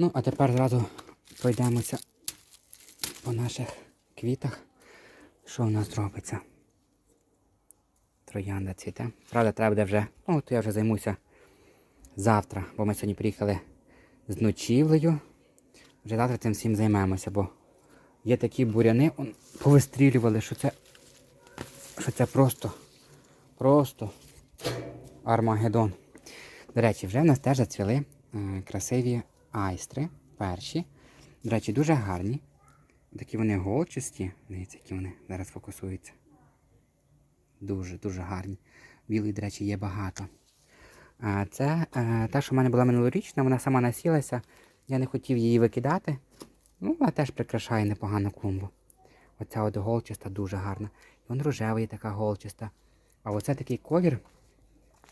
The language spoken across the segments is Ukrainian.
Ну, а тепер зразу пройдемося по наших квітах. Що у нас робиться? Троянда цвіте. Правда, треба буде вже. Ну, то я вже займуся завтра, бо ми сьогодні приїхали з ночівлею. Вже завтра цим всім займемося, бо є такі буряни, он, повистрілювали, що це, що це просто, просто Армагеддон. До речі, вже в нас теж зацвіли е, красиві айстри, перші. До речі, дуже гарні. Такі вони голчасті. Дивіться, які вони зараз фокусуються. Дуже, дуже гарні. Білої, до речі, є багато. Це е, та, що в мене була минулорічна, вона сама насілася. Я не хотів її викидати. Ну, вона теж прикрашає непогано клумбу. Оця от голчаста дуже гарна. І вон рожевий така голчаста. А оце такий колір.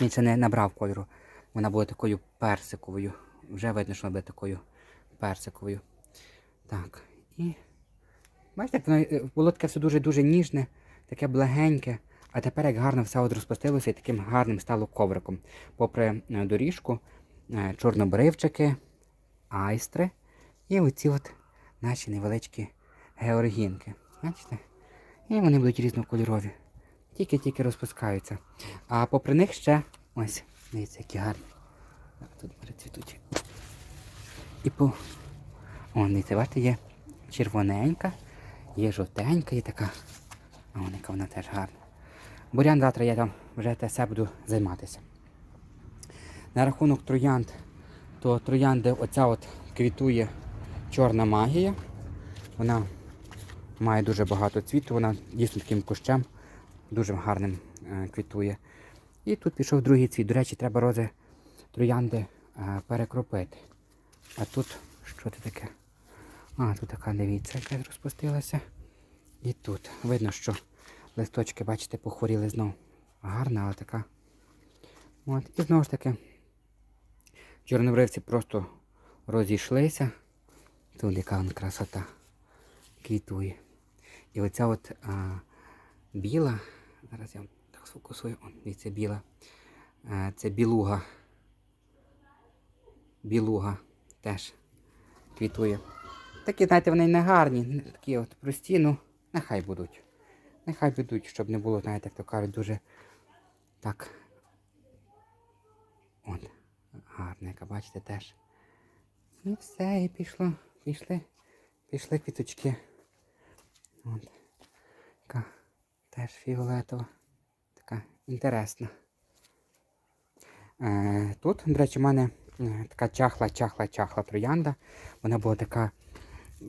Він ще не набрав кольору. Вона буде такою персиковою. Вже видно, що вона буде такою персиковою. Так. І бачите, воно е, було таке все дуже-дуже ніжне, таке благеньке. А тепер як гарно все от розпустилося і таким гарним стало ковриком. Попри е, доріжку, е, чорнобривчики, айстри і оці от наші невеличкі георгінки. Бачите? І вони будуть різнокольорові. Тільки-тільки розпускаються. А попри них ще ось, дивіться, які гарні. Тут перецвітуть. І по. О, дивіться, бачите, є червоненька, є жовтенька і така. А вон яка вона теж гарна. Бурян завтра я там вже те буду займатися. На рахунок троянд, то троянди оця от квітує чорна магія. Вона має дуже багато цвіту, вона дійсно таким кущем дуже гарним е, квітує. І тут пішов другий цвіт. До речі, треба рози троянди е, перекропити. А тут що це таке? А, тут така дивіться, яка розпустилася. І тут. Видно, що листочки, бачите, похворіли знову. Гарна, але така. От. І знову ж таки, чорнобривці просто розійшлися. Тут яка вона красота квітує. І оця от а, біла, зараз я так сфокусую, О, дивіться, біла. А, це білуга. Білуга теж квітує. Такі, знаєте, вони не гарні, такі от прості, ну, нехай будуть. Нехай будуть, щоб не було, знаєте, як то кажуть, дуже так. От, гарна, яка бачите, теж. І все, і пішло, пішли, пішли квіточки. От. Така теж фіолетова. Така інтересна. Е, тут, до речі, в мене така чахла, чахла, чахла троянда. Вона була така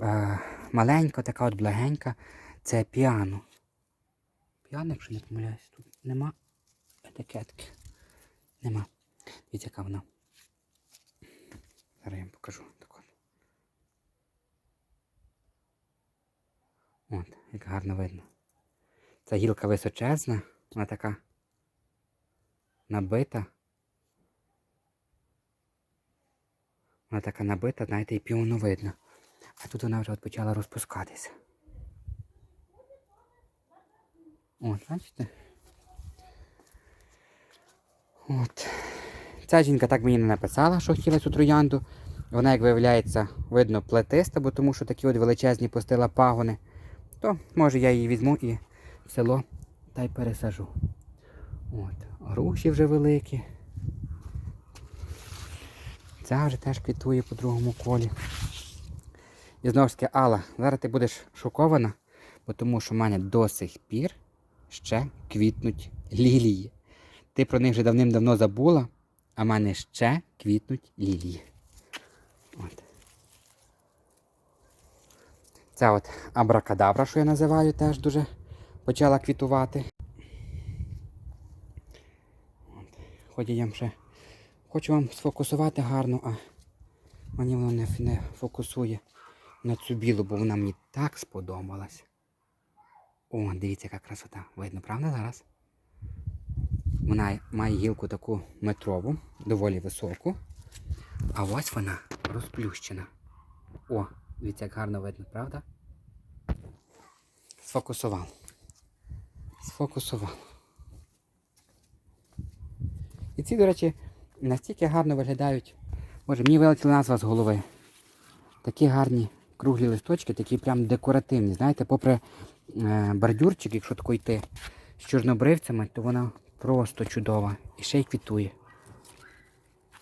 е, маленька, така от благенька. Це піано. Піано, якщо не помиляюсь, тут нема етикетки. Нема. Дивіться, яка вона. Зараз я вам покажу. От, як гарно видно. Ця гілка височезна, вона така набита. Вона така набита, знаєте, і півно видно. А тут вона вже от почала розпускатися. От, бачите? От. Ця жінка так мені не написала, що хотіла цю троянду. Вона, як виявляється, видно, плетиста, бо тому що такі от величезні пустила пагони. То може я її візьму і в село та й пересажу. От. Груші вже великі. Ця вже теж квітує по другому колі. І знову ж таки, Алла, зараз ти будеш шокована, тому що в мене до сих пір ще квітнуть лілії. Ти про них вже давним-давно забула, а в мене ще квітнуть лілії. От. Це от абракадабра, що я називаю, теж дуже почала квітувати. От. Хоч я вже хочу вам сфокусувати гарно, а мені воно не, не фокусує на цю білу, бо вона мені так сподобалась. О, дивіться, яка красота. Видно, правда зараз? Вона має гілку таку метрову, доволі високу. А ось вона розплющена. О, дивіться, як гарно видно, правда? Сфокусував. Сфокусував. І ці, до речі, настільки гарно виглядають. Боже, мені вилетіла назва з голови. Такі гарні круглі листочки, такі прям декоративні. Знаєте, попри е, бордюрчик, якщо тако йти з чорнобривцями, то вона просто чудова. І ще й квітує.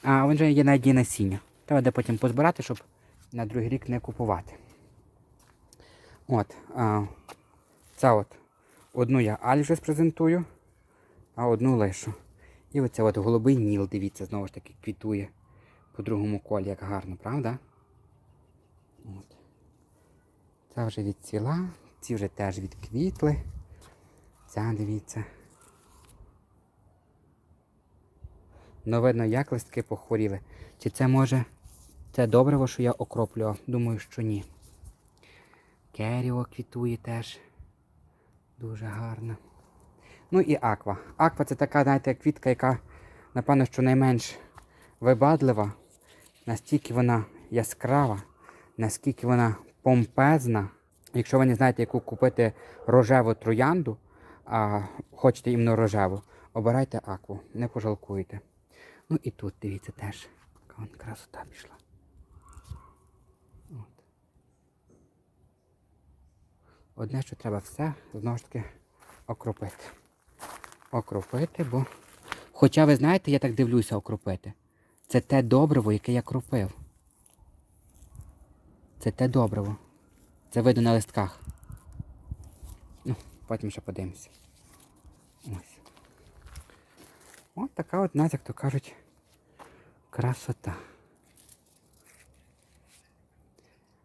А він же є навіть є насіння. Треба де потім позбирати, щоб на другий рік не купувати. От. А, це от. Одну я Алі вже презентую, а одну лишу. І оце от голубий ніл, дивіться, знову ж таки квітує по другому колі, як гарно, правда? От. Ця вже відціла, ці вже теж відквітли. Ця, дивіться. Ну, видно, як листки похворіли. Чи це може це добриво, що я окроплював? Думаю, що ні. Керіо квітує теж. Дуже гарно. Ну і аква. Аква це така, знаєте, квітка, яка, напевно, що найменш вибадлива. Настільки вона яскрава, наскільки вона помпезна. Якщо ви не знаєте, яку купити рожеву троянду, а хочете іменно рожеву, обирайте акву, не пожалкуєте. Ну і тут, дивіться, теж. Вон красота пішла. От. Одне, що треба все, знову ж таки, окропити. Окропити, бо. Хоча ви знаєте, я так дивлюся окропити. Це те добриво, яке я кропив. Це те добриво. Це видно на листках. Ну, потім ще подивимося. Ось. От така от, нас, як то кажуть, красота.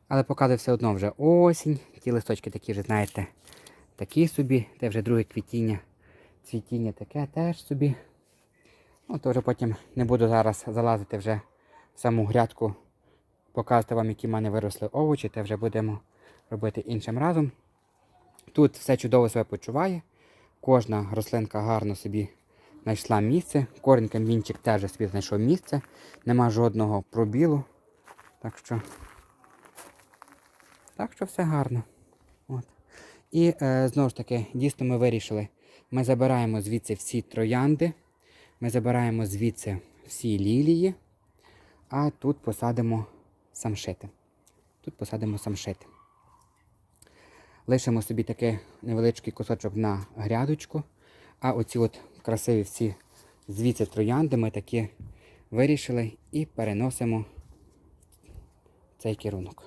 Але показує все одно вже осінь. Ті листочки такі вже, знаєте, такі собі. Це вже друге квітіння. Цвітіння таке теж собі. Ну, то потім не буду зараз залазити вже в саму грядку, показувати вам, які в мене виросли овочі, те вже будемо робити іншим разом. Тут все чудово себе почуває. Кожна рослинка гарно собі знайшла місце. Корінь камінчик теж собі знайшов місце. Нема жодного пробілу. Так що, так що все гарно. От. І е, знову ж таки, дійсно ми вирішили. Ми забираємо звідси всі троянди. Ми забираємо звідси всі лілії, а тут посадимо самшити. Тут посадимо самшити. Лишимо собі такий невеличкий кусочок на грядочку, а оці от красиві всі звідси троянди ми такі вирішили і переносимо цей керунок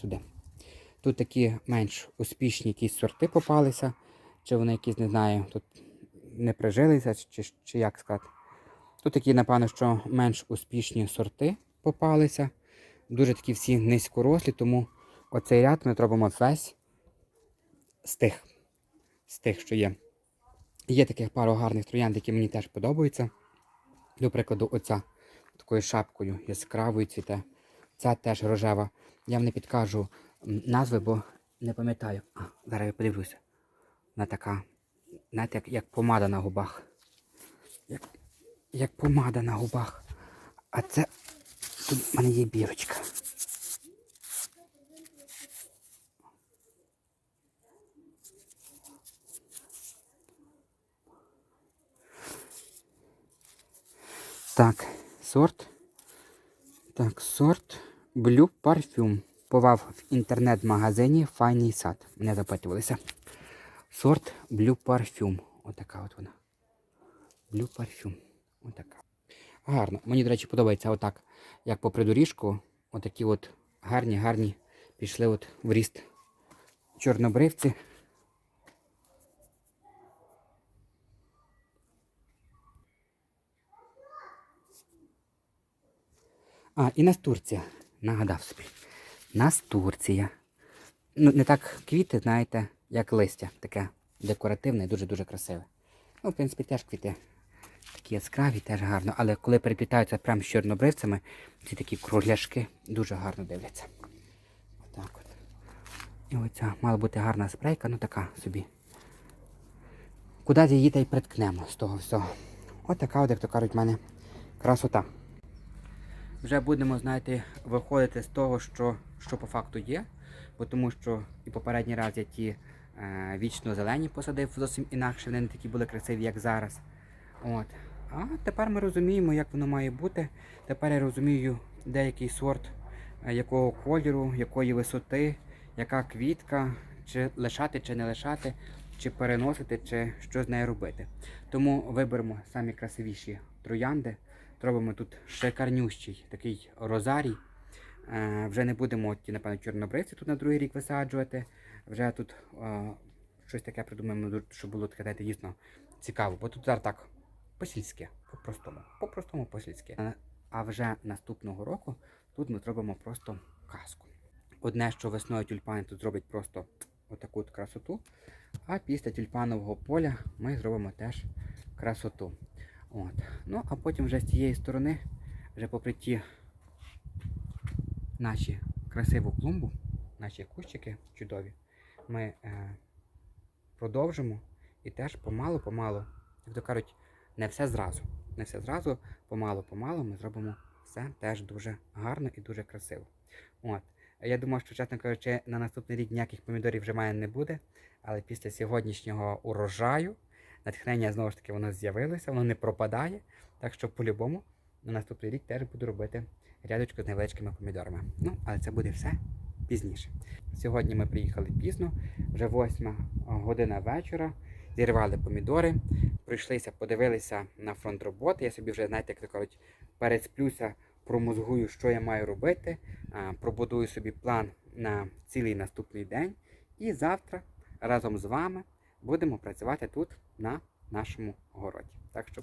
сюди. Тут такі менш успішні якісь сорти попалися, чи вони якісь, не знаю, тут не прижилися, чи, чи як сказати. Тут такі, напевно, що менш успішні сорти попалися. Дуже такі всі низькорослі, тому оцей ряд ми робимо весь з тих, з тих, що є. Є таких пару гарних троянд, які мені теж подобаються. До прикладу, оця такою шапкою яскравою цвіте. Ця теж рожева. Я вам не підкажу назви, бо не пам'ятаю. А, зараз я подивлюся. Вона така, знаєте, як, як помада на губах. Як, як помада на губах. А це тут в мене є бірочка. Так, сорт. Так, сорт Blue Parfum. Повав в інтернет-магазині Файний сад. Мене запитувалися. Сорт Blue Parfum. Отака от вона. Blue Parfum. Отака. Гарно. Мені, до речі, подобається отак, як по придоріжку. Отакі от гарні, гарні пішли от в ріст чорнобривці. А, і Настурція. Нагадав собі. Настурція. Ну, не так квіти, знаєте, як листя. Таке декоративне і дуже-дуже красиве. Ну, в принципі, теж квіти такі яскраві, теж гарно. Але коли переплітаються прямо з чорнобривцями, ці такі кругляшки дуже гарно дивляться. Отак от. І оця мала бути гарна спрейка, ну така собі. Куди її та й приткнемо з того всього. От така, от, як то кажуть, в мене красота. Вже будемо, знаєте, виходити з того, що, що по факту є. Бо тому що і попередній раз я ті е, вічно зелені посадив зовсім інакше, вони не такі були красиві, як зараз. От. А тепер ми розуміємо, як воно має бути. Тепер я розумію деякий сорт е, якого кольору, якої висоти, яка квітка, чи лишати, чи не лишати, чи переносити, чи що з нею робити. Тому виберемо самі красивіші троянди. Зробимо тут шикарнющий такий розарій. Е, вже не будемо ті, напевно, чорнобривці тут на другий рік висаджувати. Вже тут е, щось таке придумаємо, щоб було таке дійсно цікаво. Бо тут зараз так по-сільськи, по-простому, по-простому по-сільськи. Е, А вже наступного року тут ми зробимо просто казку. Одне, що весною тюльпани тут зроблять просто отаку от красоту. А після тюльпанового поля ми зробимо теж красоту. От. Ну, а потім вже з цієї сторони, вже попри ті наші красиву клумбу, наші кущики чудові, ми е, продовжимо і теж помалу-помалу, як то кажуть, не все зразу. Не все зразу, помалу-помалу ми зробимо все теж дуже гарно і дуже красиво. От. Я думаю, що, чесно кажучи, на наступний рік ніяких помідорів вже має не буде, але після сьогоднішнього урожаю натхнення знову ж таки воно з'явилося, воно не пропадає. Так що по-любому на наступний рік теж буду робити рядочку з невеличкими помідорами. Ну, але це буде все пізніше. Сьогодні ми приїхали пізно, вже восьма година вечора. Зірвали помідори, прийшлися, подивилися на фронт роботи. Я собі вже, знаєте, як кажуть, пересплюся, промозгую, що я маю робити, пробудую собі план на цілий наступний день. І завтра разом з вами будемо працювати тут на нашому городі. Так що